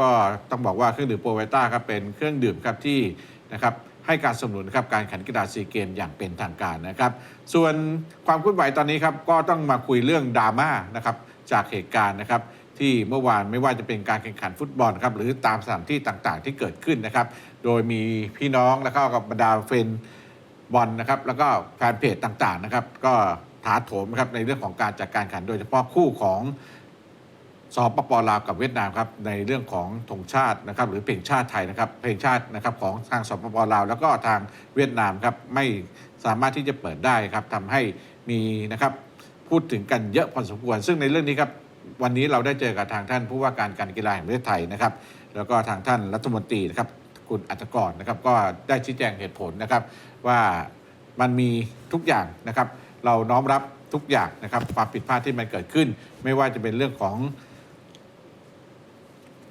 ก็ต้องบอกว่าเครื่องดื่มโปรไวต้าครับเป็นเครื่องดื่มครับที่นะครับให้การสนับสนุนครับการแข่งขันกีฬาซีเกมอย่างเป็นทางการนะครับ ส่วนความเคลื่อนไหวตอนนี้ครับก็ต้องมาคุยเรื่องดราม่านะครับจากเหตุการณ์นะครับที่เมื่อวานไม่ว่าจะเป็นการแข่งขันฟุตบอลครับหรือตามสถานที่ต่างๆ ที่เกิดขึ้นนะครับ โดยมีพี่น้องแล้วก็กับบรรดาเฟนบอลนะครับแล้วก็แฟนเพจต่างๆนะครับ ก็ถาโถมครับในเรื่องของการจัดการแข่งโดยเฉพาะคู่ของ สปปลาวกับเวียดนามครับในเรื่องของธงชาตินะครับหรือเพลงชาติไทยนะครับเพลงชาตินะครับของทางสปปลาว แล้วก็ทางเวียดนามครับไม่สามารถที่จะเปิดได้ครับทำให้มีนะครับพูดถึงกันเยอะพอสมควร ซึ่งในเรื่องนี้ครับวันนี้เราได้เจอกับทางท่านผู้ว่าการการกีฬาแห่งประเทศไทยนะครับ แล้วก็ทางท่านรัฐมนตรีนะครับคุณอัจกรนะครับก็ได้ชี้แจงเหตุผลนะครับ ว่ามันมีทุกอย่างนะครับ เราน้อมรับทุกอย่างนะครับความผิดพลาดที่มันเกิดขึ้น ไม่ว่าจะเป็นเรื่องของ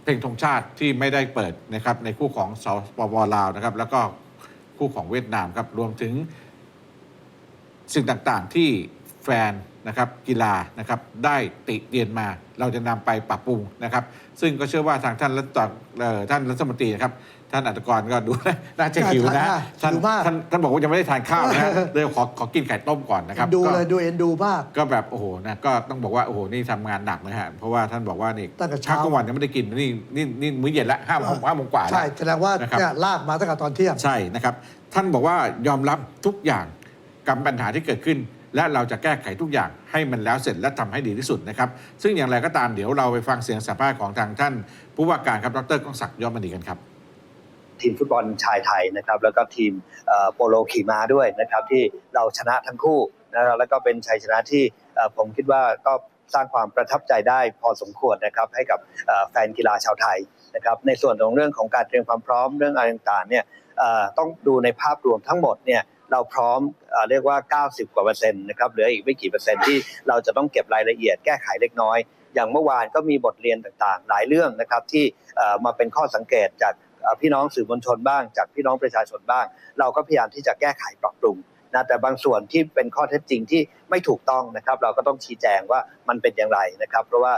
เพลงธงชาติที่ไม่ได้เปิดนะครับในคู่ของสปปลาวนะครับ แล้วก็คู่ของเวียดนามครับรวมถึงสิ่งต่างๆที่แฟน นะครับกีฬานะครับได้ติเตียนมาเราจะนำไปปรับปรุงนะครับ ซึ่งก็เชื่อว่าทางท่านรัฐเอ่อท่านรัฐมนตรีนะครับท่านอัตกรก็ดูน่าจะหิวนะน่าท่านหิวมากท่านท่านบอกว่ายังไม่ได้ทานข้าวนะเลยขอขอกินไข่ต้มก่อนนะครับดูก็เลยดูเอ็นดูมากก็แบบโอ้โหนะก็ต้องบอกว่าโอ้โหนี่ทำงานหนักนะฮะเพราะว่าท่านบอกว่านี่ตั้งแต่เช้าข้าวกลางวันยังไม่ได้กินนี่นี่นี่มื้อเย็นละห้าโมงห้าโมงกว่าแล้วใช่แสดงว่านะครับเนี่ยลากมาตั้งแต่ตอนเที่ยงใช่นะครับ ท่านบอกว่ายอมรับทุกอย่างกับปัญหาที่เกิดขึ้น และเราจะแก้ไขทุกอย่างให้มันแล้วเสร็จและทำให้ดีที่สุดนะครับซึ่งอย่างไรก็ตามเดี๋ยวเราไปฟังเสียงสัมภาษณ์ของทางท่าน ผู้ว่าการครับดรก้องศักดิ์ยอดมณีกันครับทีมฟุตบอลชายไทยนะครับแล้วก็ทีมโปโลขี่ม้าด้วยนะครับที่เราชนะทั้งคู่นะครับแล้วก็เป็นชัยชนะที่ผมคิดว่าก็สร้างความประทับใจได้พอสมควรนะครับให้กับแฟนกีฬาชาวไทยนะครับในส่วนของเรื่องของการเตรียมความพร้อมเรื่องอะไรต่างๆเนี่ยต้องดูในภาพรวมทั้งหมดเนี่ย เราพร้อมเรียกว่า 90 กว่าเปอร์เซ็นต์นะครับเหลืออีกไม่กี่เปอร์เซ็นต์ที่เราจะต้องเก็บรายละเอียดแก้ไขเล็กน้อย อย่างเมื่อวานก็มีบทเรียนต่างๆ หลายเรื่องนะครับที่มาเป็นข้อสังเกตจากพี่น้องสื่อมวลชนบ้าง จากพี่น้องประชาชนบ้าง เราก็พยายามที่จะแก้ไขปรับปรุงนะแต่บางส่วนที่เป็นข้อเท็จจริงที่ไม่ถูกต้องนะครับ เราก็ต้องชี้แจงว่ามันเป็นอย่างไรนะครับ เพราะว่า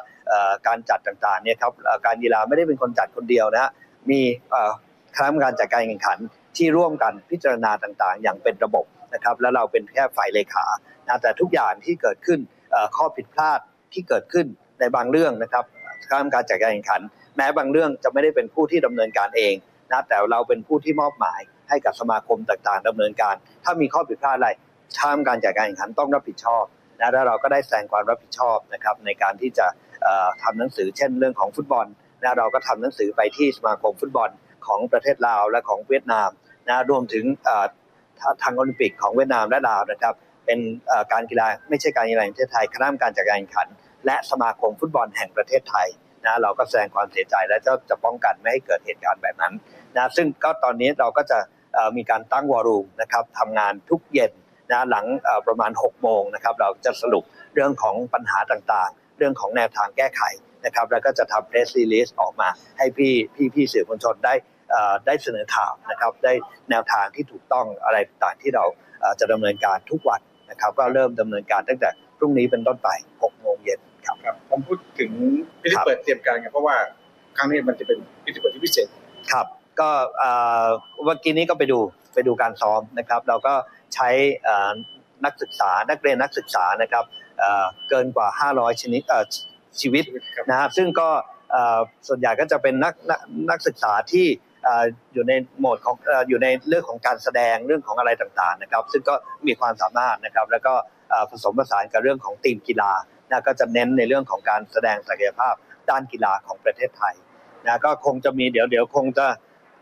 การจัดต่างๆเนี่ยครับการกีฬาไม่ได้เป็นคนจัดคนเดียวนะฮะมีคณะกรรมการจัดการแข่งขัน ที่ร่วมกันพิจารณาต่างๆ อย่างเป็นระบบนะครับแล้วเราเป็นแค่ฝ่ายเลขานะแต่ทุกอย่างที่เกิดขึ้นข้อผิดพลาดที่เกิดขึ้นในบางเรื่องนะครับคณะกรรมการจัดการแข่งขัน แม้บางเรื่องจะไม่ได้เป็นผู้ที่ดำเนินการเองนะแต่เราเป็นผู้ที่มอบหมายให้กับสมาคมต่างๆดำเนินการ ถ้ามีข้อผิดพลาดอะไรทางการจัดการแข่งขันต้องรับผิดชอบนะแล้วเราก็ได้แสดงความรับผิดชอบนะครับในการที่จะเอ่อทำหนังสือเช่นเรื่องของฟุตบอลนะเราก็ทำหนังสือไปที่สมาคมฟุตบอล ของประเทศลาวและของเวียดนามนะรวมถึงทางโอลิมปิกของเวียดนามและลาวนะครับ เป็นการกีฬาไม่ใช่การกีฬาแห่งประเทศไทยคณะกรรมการจัดการแข่งขัน และสมาคมฟุตบอลแห่งประเทศไทยนะเราก็แสดงความเสียใจและจะจะป้องกันไม่ให้เกิดเหตุการณ์แบบนั้นนะซึ่งก็ตอนนี้เราก็จะมีการตั้งวอรูมนะครับทำงานทุกเย็นนะหลังประมาณ 6 โมงนะครับ เราจะสรุปเรื่องของปัญหาต่าง เรื่องของแนวทางแก้ไขนะครับ แล้วก็จะทำ press release ออกมา ให้พี่พี่พี่สื่อมวลชนได้เอ่อได้เสนอข่าวนะครับ ได้แนวทางที่ถูกต้องอะไรต่างๆที่เราเอ่อจะดำเนินการทุกวันนะครับ ก็เริ่มดำเนินการตั้งแต่พรุ่งนี้เป็นต้นไป6โมงเย็นครับครับผมพูดถึงพิธีครับเปิดเตรียมการไงเพราะว่าครั้งนี้มันจะเป็นพิธีเปิดที่พิเศษครับ ก็เอ่อเมื่อกี้นี้ก็ไปดูไปดูการซ้อมนะครับ เราก็ใช้เอ่อนักศึกษานักเรียนนักศึกษานะครับ เอ่อเกินกว่า 500 ชนิดเอ่อชีวิตครับนะฮะซึ่งก็เอ่อส่วนใหญ่ก็จะเป็นนักนักนักศึกษาที่เอ่ออยู่ในโหมดของเอ่ออยู่ในเรื่องของการแสดงเรื่องของอะไรต่างๆนะครับ ซึ่งก็มีความสามารถนะครับ แล้วก็เอ่อผสมผสานกับเรื่องของทีมกีฬานะก็จะเน้นในเรื่องของการแสดงศักยภาพด้านกีฬาของประเทศไทยนะก็คงจะมีเดี๋ยวเดี๋ยวคงจะ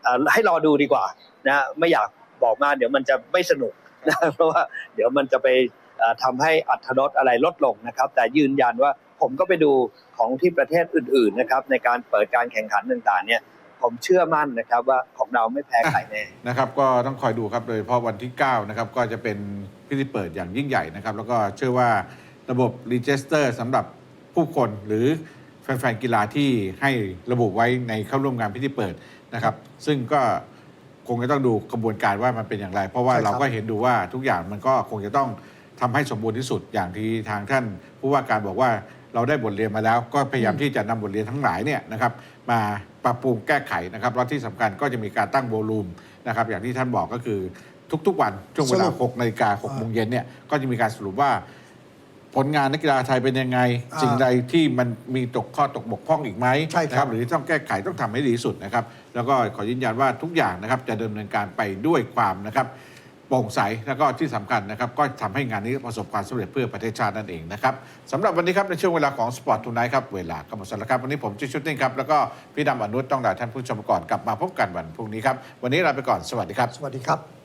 เอ่อให้รอดูดีกว่านะไม่อยากบอกมากเดี๋ยวมันจะไม่สนุกนะเพราะว่าเดี๋ยวมันจะไปเอ่อ ทำให้อัตรสอะไรลดลงนะครับ แต่ยืนยันว่าผมก็ไปดูของที่ประเทศอื่นๆนะครับในการเปิดการแข่งขันต่างๆเนี่ยผมเชื่อมั่นนะครับว่าของเราไม่แพ้ใครแน่นะครับก็ต้องคอยดูครับโดยเฉพาะวันที่ 9 นะครับ ก็จะเป็นพิธีเปิดอย่างยิ่งใหญ่นะครับ แล้วก็เชื่อว่าระบบรีจิสเตอร์สำหรับผู้คนหรือแฟนๆกีฬาที่ให้ระบุไว้ในเข้าร่วมงานพิธีเปิดนะครับ ซึ่งก็คงจะต้องดูกระบวนการว่ามันเป็นอย่างไร เพราะว่าเราก็เห็นดูว่าทุกอย่างมันก็คงจะต้อง ทำให้สมบูรณ์ที่สุดอย่างที่ทางท่านผู้ว่าการบอกว่าเราได้บทเรียนมาแล้ว ก็พยายามที่จะนำบทเรียนทั้งหลายเนี่ยนะครับมาปรับปรุงแก้ไขนะครับแล้วที่สำคัญก็จะมีการตั้งโวลูมนะครับอย่างที่ท่านบอกก็คือทุกๆวันช่วงเวลาสรุป6นาฬิกา6โมงเย็นเนี่ยก็จะมีการสรุปว่าผลงานนักกีฬาไทยเป็นยังไงอ่าสิ่งใดที่มันมีตกข้อตกบกพร่องอีกไหมใช่ครับนะหรือต้องแก้ไขต้องทำให้ดีที่สุดนะครับ แล้วก็ขอยืนยันว่าทุกอย่างนะครับจะดำเนินการไปด้วยความนะครับ โปร่งใส แล้วก็ที่สำคัญนะครับ ก็ทำให้งานนี้ประสบความสำเร็จเพื่อประเทศชาตินั่นเองนะครับสำหรับวันนี้ครับในช่วงเวลาของสปอร์ตทูไนท์ครับ เวลาก็หมดแล้วครับ วันนี้ผมชิชุดนิ่งครับ แล้วก็พี่ดำอนุชต้องลาท่านผู้ชมก่อนกลับมาพบกันวันพรุ่งนี้ครับ วันนี้ลาไปก่อน สวัสดีครับ สวัสดีครับ